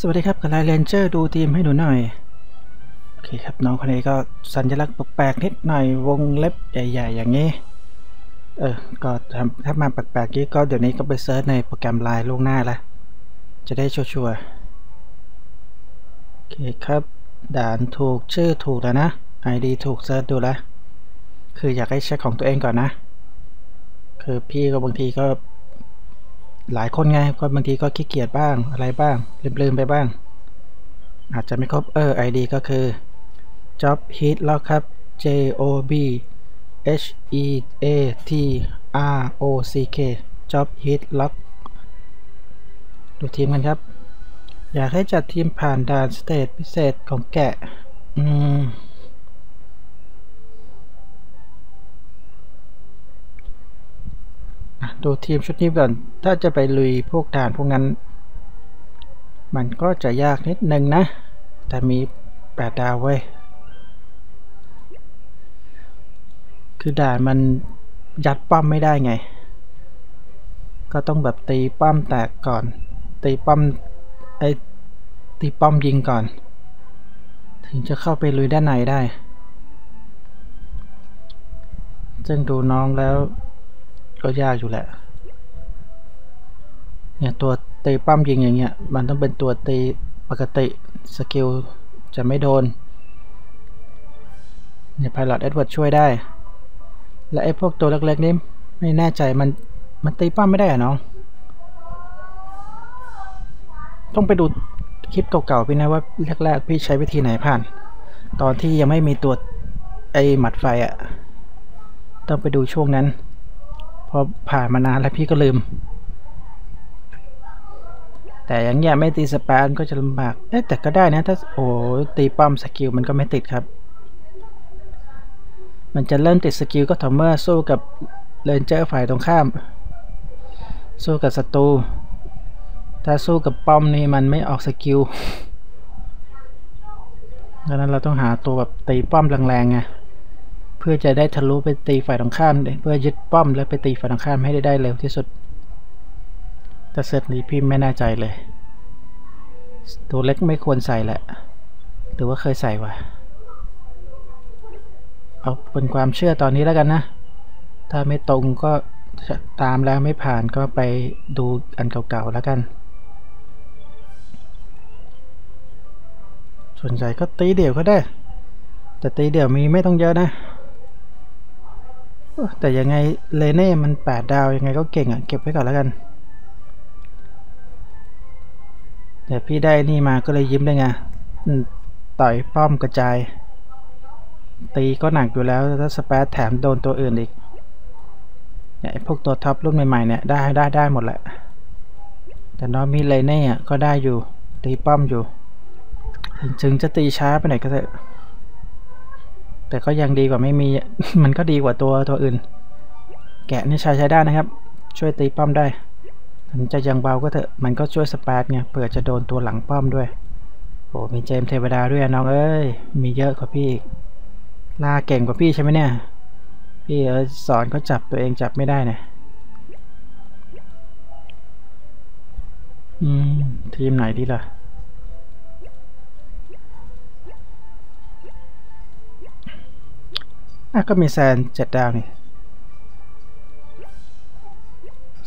สวัสดีครับกับไลเรนเจอร์ดูทีมให้ดูหน่อย โอเคครับ น้องคนนี้ก็สัญลักษณ์แปลกๆนิดหน่อยวงเล็บใหญ่ ๆ อย่างนี้ เออ ก็ถ้ามาแปลกๆนี้ก็เดี๋ยวนี้ก็ไปเซิร์ชในโปรแกรมไลน์ล่วงหน้าละจะได้ชัวร์ๆโอเคครับ ด่านถูกชื่อถูกแล้วนะ ID ถูกเซิร์ชดูแล้วคืออยากให้เช็คของตัวเองก่อนนะ คือพี่ก็บางทีก็ หลายคนไงก็บางทีก็ขี้เกียจบ้างอะไรบ้างลืมๆไปบ้าง อาจจะไม่ครบเออ ID ก็คือ job hit แล้วครับ J O B H E A T R O C K job hit lock ดูทีมกันครับ อยากให้จัดทีมผ่านด่านสเตจพิเศษของแกะ อืม ดูทีมชุดนี้ก่อน ถ้าจะไปลุยพวกด่านพวกนั้น มันก็จะยากนิดนึงนะ แต่มีแปดดาวเว้ย คือด่านมันยัดป้อมไม่ได้ไง ก็ต้องแบบตีป้อมแตกก่อน ตีป้อมไอตีป้อมยิงก่อน ถึงจะเข้าไปลุยด้านในได้ ซึ่งดูน้องแล้ว ก็ยากอยู่แหละ เนี่ยตัวตีปั้มยิงอย่างเงี้ย มันต้องเป็นตัวตีปกติสกิลจะไม่โดน เนี่ย Pilot Edward ช่วยได้ และไอ้พวกตัวเล็กๆนี่ไม่แน่ใจมันมันตีปั้มไม่ได้อะน้องต้องไปดูคลิปเก่าๆพี่นะว่าแรกๆพี่ใช้วิธีไหนผ่าน ตอนที่ยังไม่มีตัวไอ้หมัดไฟอะต้องไปดูช่วงนั้น พอผ่านมานานแล้วพี่ก็ลืม แต่อย่างเงี้ยไม่ตีสปานก็จะลำบาก เอ๊ะแต่ก็ได้นะถ้าโอ้ตีป้อมสกิลมันก็ไม่ติดครับ มันจะเริ่มติดสกิลก็ต่อเมื่อสู้กับเลนเจอร์ฝ่ายตรงข้าม สู้กับศัตรู ถ้าสู้กับป้อมนี่มันไม่ออกสกิลดังนั้นเราต้องหาตัวแบบตีป้อมแรงๆไง พื่อจะได้ทะลุไปตีฝ่ายตรงข้าม เพื่อยึดป้อมแล้วไปตีฝ่ายตรงข้ามให้ได้ได้เร็วที่สุด แต่เซตนี้พี่ไม่แน่ใจเลย ตัวเล็กไม่ควรใส่แหละหรือว่าเคยใส่วะเอาเป็นความเชื่อตอนนี้แล้วกันนะ ถ้าไม่ตรงก็ตามแล้วไม่ผ่านก็ไปดูอันเก่าๆแล้วกัน ส่วนใหญ่ก็ตีเดี่ยวก็ได้ แต่ตีเดี่ยวมีไม่ต้องเยอะนะ แต่ยังไงเลเน่มันแปดดาวยังไงก็เก่งอะ เก็บไว้ก่อนแล้วกันเดี๋ยวพี่ได้นี่มาก็เลยยิ้มได้ไงต่อยป้อมกระจาย ตีก็หนักอยู่แล้วถ้าสเปซแถมโดนตัวอื่นอีกเนี่ยพวกตัวท็อปรุ่นใหม่ๆเนี่ยได้ได้ได้หมดแหละ แต่น้องมีเลเน่ก็ได้อยู่ตีป้อมอยู่ ถึงจะตีช้าไปไหนก็เถอะ แต่ก็ยังดีกว่าไม่มี มันก็ดีกว่าตัวตัวอื่น แกะนี่ใช้ใช้ได้นะครับ ช่วยตีป้อมได้ถึงจะยังเบาก็เถอะ มันก็ช่วยสปาร์ตไงเผื่อจะโดนตัวหลังป้อมด้วย โอ้มีเจมเทวดาด้วยน้องเอ้ย มีเยอะกว่าพี่อีกลาเก่งกว่าพี่ใช่ไหมเนี่ย พี่เออสอนเขาจับตัวเองจับไม่ได้นะอืม ทีมไหนดีล่ะ อะก็มีแซนเจ็ดดาวนี่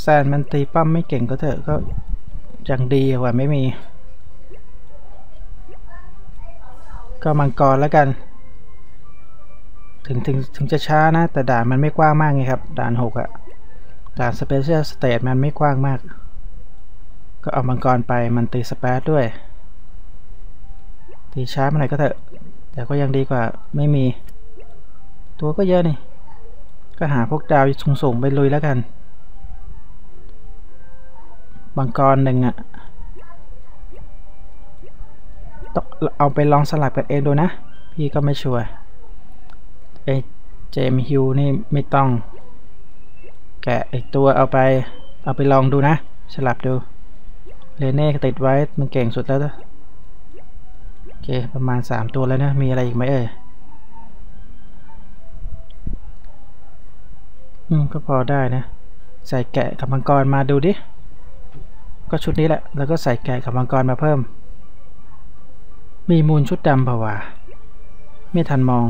แซนมันตีปั้มไม่เก่งก็เถอะก็ยังดีกว่าไม่มี ก็มังกรแล้วกัน ถึงถึงถึงจะช้านะ แต่ด่านมันไม่กว้างมากไงครับ ด่านหกอะด่านสเปเชียลสเตทมันไม่กว้างมาก ก็เอามังกรไปมันตีสเปซด้วย ตีช้ามาหน่อยก็เถอะ แต่ก็ยังดีกว่าไม่มี ตัวก็เยอะนี่ ก็หาพวกดาวสูงๆไปลุยแล้วกันบังกรหนึ่งอะต้องเอาไปลองสลับกันเองดูนะ พี่ก็ไม่ชัวร์ไอเจมฮิวนี่ไม่ต้อง แกะไอตัวเอาไป เอาไปลองดูนะ สลับดูเลเน่ติดไว้มันเก่งสุดแล้วโอเค ประมาณ 3 ตัวแล้วนะ มีอะไรอีกไหมเอ่ย อืมก็พอได้นะ ใส่แกะกับมังกรมาดูดิ ก็ชุดนี้แหละ แล้วก็ใส่แกะกับมังกรมาเพิ่ม มีมูลชุดดำเปล่าวะไม่ทันมอง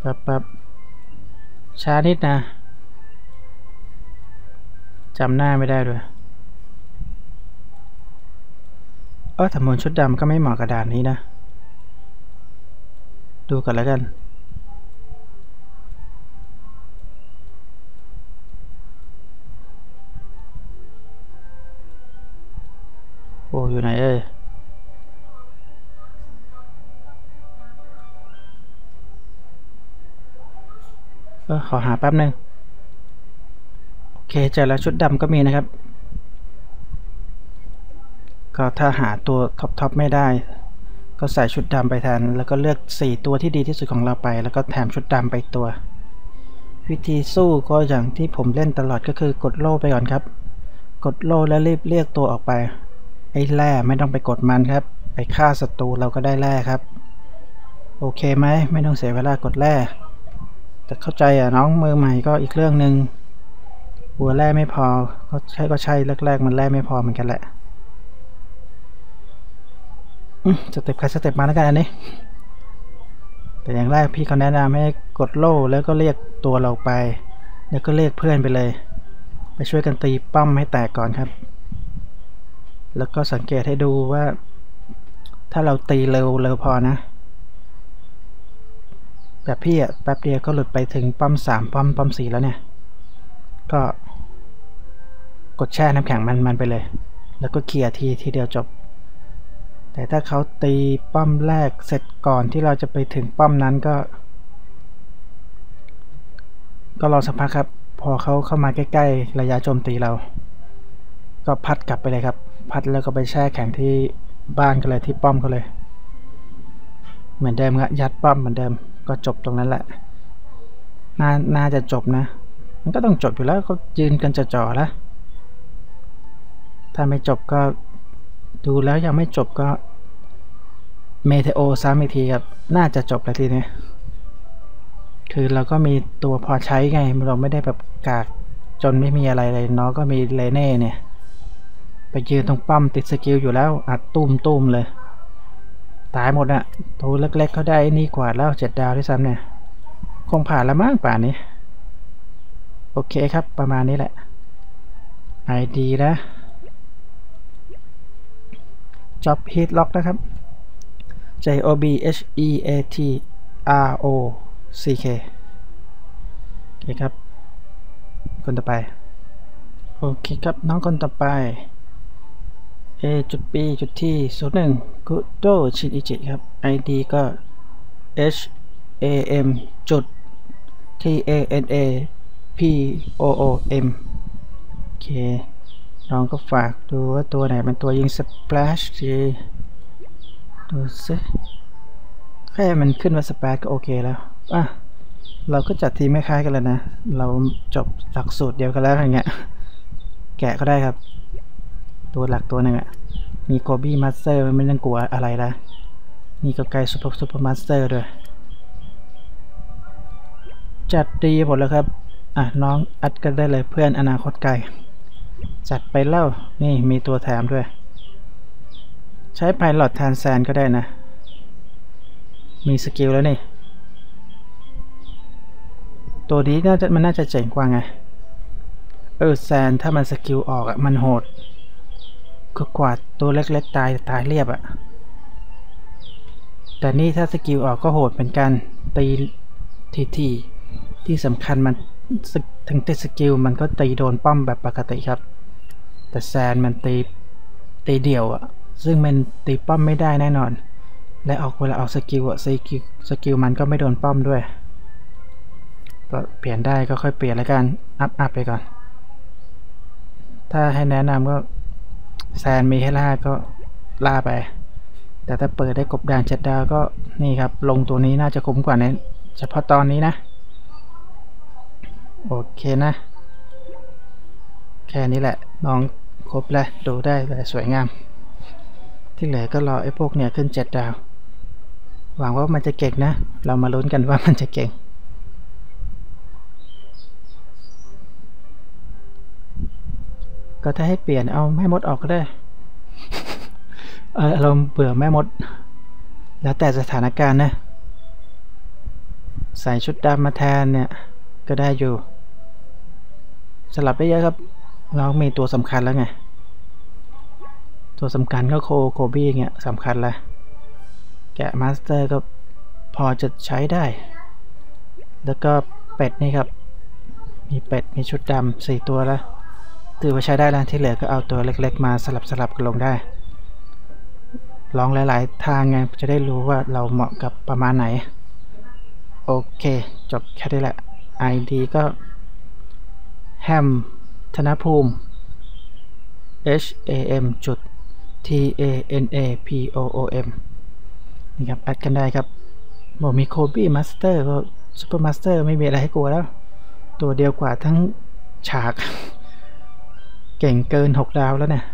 แป๊บป๊บช้านิดนะจำหน้าไม่ได้ด้วย เออแต่มูลชุดดำก็ไม่เหมาะกับด่านนี้นะ ดูกันแล้วกัน โอ้อยู่ไหนเอ่ยเออขอหาแป๊บหนึ่งโอเคเจอแล้วชุดดำก็มีนะครับ ก็ถ้าหาตัวท็อปทอปไม่ได้ ก็ใส่ชุดดำไปแทน แล้วก็เลือก 4 ตัวที่ดีที่สุดของเราไป แล้วก็แถมชุดดำไปตัว วิธีสู้ก็อย่างที่ผมเล่นตลอดก็คือกดโล่ไปก่อนครับ กดโล่แล้วรีบเรียกตัวออกไป ไอ้แร่ไม่ต้องไปกดมันครับ ไปฆ่าศัตรูเราก็ได้แร่ครับ โอเคไหมไม่ต้องเสียเวลากดแร่แต่เข้าใจอะน้องมือใหม่ก็อีกเรื่องหนึ่งหัวแร่ไม่พอก็ใช่ก็ใช่แรกๆมันแร่ไม่พอเหมือนกันแหละ สเต็ปใครสเต็ปมาแล้วกันอันนี้ แต่อย่างแรกพี่เขาแนะนำให้กดโล่แล้วก็เรียกตัวเราไป แล้วก็เรียกเพื่อนไปเลย ไปช่วยกันตีป้อมให้แตกก่อนครับ แล้วก็สังเกตให้ดูว่า ถ้าเราตีเร็วเร็วพอนะ แบบพี่อะแป๊บเดียวก็หลุดไปถึงป้อมสามป้อมป้อมสี่แล้วเนี่ย ก็กดแช่น้ำแข็งมันมันไปเลย แล้วก็เคลียร์ทีทีเดียวจบ แต่ถ้าเขาตีป้อมแรกเสร็จก่อนที่เราจะไปถึงป้อมนั้นก็ ก็รอสักพักครับ พอเขาเข้ามาใกล้ๆ ระยะโจมตีเรา ก็พัดกลับไปเลยครับ พัดแล้วก็ไปแช่แข็งที่บ้านก็เลยที่ป้อมเขาเลย เหมือนเดิมครับยัดป้อมเหมือนเดิม ก็จบตรงนั้นแหละ น่าน่าจะจบนะ มันก็ต้องจบอยู่แล้วก็ยืนกันจ่อๆแล้วถ้าไม่จบก็ดูแล้วยังไม่จบก็ เมเทโอซ้ำอีกทีครับ น่าจะจบแล้วทีนี้ คือเราก็มีตัวพอใช้ไง เราไม่ได้แบบกากจนไม่มีอะไรเลยเนาะก็มีเลเน่เนี่ย ไปยืนตรงป้อมติดสกิลอยู่แล้วอัดตุ้มตุ้มเลย ตายหมดอะตัวเล็กๆเขาได้นี่กว่าแล้วเจ็ดดาวที่ซ้ำเนี่ย คงผ่านแล้วมั้งป่านนี้ โอเคครับประมาณนี้แหละ ID นะ Job Heat Lock นะครับ J O B H E A T R O C K โอเคครับ คนต่อไป โอเคครับ น้องคนต่อไป A จุด B จุดที่01กุโดชินอิจิครับ ID ก็ H A M จุด T A N A P O O M โอเค น้องก็ฝากดูว่าตัวไหนเป็นตัวยิงสเปลชดี ดูสิแค่มันขึ้นว่าสเปลชก็โอเคแล้วอะเราก็จัดทีมไม่คล้ายกันแล้วนะ เราจบหลักสูตรเดียวกันแล้วอย่างเงี้ย แกะก็ได้ครับ ตัวหลักตัวหนึ่งอะมีโกบี้มาสเตอร์ไม่ต้องกลัวอะไรละนี่ก็ไกลซูเปอร์ซูเปอร์มาสเตอร์ด้วย จัดดีหมดแล้วครับ อะน้องอัดกันได้เลยเพื่อนอนาคตไกล จัดไปเล่า นี่มีตัวแถมด้วย ใช้ไพลอตแทนแซนก็ได้นะ มีสกิลแล้วนี่ ตัวนี้น่าจะมันน่าจะเจ๋งกว่าไง เออแซนถ้ามันสกิลออกอะมันโหดก็กว่าตัวเล็กๆตายตายเรียบอะแต่นี่ถ้าสกิลออกก็โหดเป็นการตีทีทีที่สำคัญมันถึงติดสกิลมันก็ตีโดนป้อมแบบปกติครับ แต่แซนมันตีตีเดี่ยวอะ ซึ่งมันตีป้อมไม่ได้แน่นอน และออกเวลาออกสกิลสกิลสกิลมันก็ไม่โดนป้อมด้วยก็เปลี่ยนได้ก็ค่อยเปลี่ยนแล้วกัน อัพอัพไปก่อน ถ้าให้แนะนำก็แซนมีให้ล่าก็ล่าไป แต่ถ้าเปิดได้กบดานเจ็ดดาวก็นี่ครับ ลงตัวนี้น่าจะคุ้มกว่าในเฉพาะตอนนี้นะ โอเคนะ แค่นี้แหละ น้องครบแล้วดูได้แบบสวยงาม ที่เหลือก็รอไอ้พวกเนี่ยขึ้นเจ็ดดาว หวังว่ามันจะเก่งนะ เรามาลุ้นกันว่ามันจะเก่ง ก็ถ้าให้เปลี่ยนเอาแม่มดออกก็ได้ เออเราเบื่อแม่มด แล้วแต่สถานการณ์นะ ใส่ชุดดำมาแทนเนี่ย ก็ได้อยู่ สลับได้เยอะครับ เรามีตัวสำคัญแล้วไง ตัวสำคัญก็โคโคบี้เงี้ยสำคัญแหละแกะมาสเตอร์ก็พอจะใช้ได้ แล้วก็เป็ดนี่ครับ มีเป็ด มีชุดดำสี่ตัวล้วถือว่าใช้ได้แล้วที่เหลือก็เอาตัวเล็กๆ มาสลับสลับกันลงได้ ลองหลายๆ ทางไงจะได้รู้ว่าเราเหมาะกับประมาณไหน โอเค จบแค่นี้แหละ ID ก็แฮมธนภูมิ H A M จุด T A N A P O O M นี่ครับแอดกันได้ครับบอกมีโคบี้มาสเตอร์ก็ซูเปอร์มาสเตอร์ไม่มีอะไรให้กลัวแล้ว ตัวเดียวกว่าทั้งฉาก เก่งเกิน 6 ดาวแล้วเนี่ย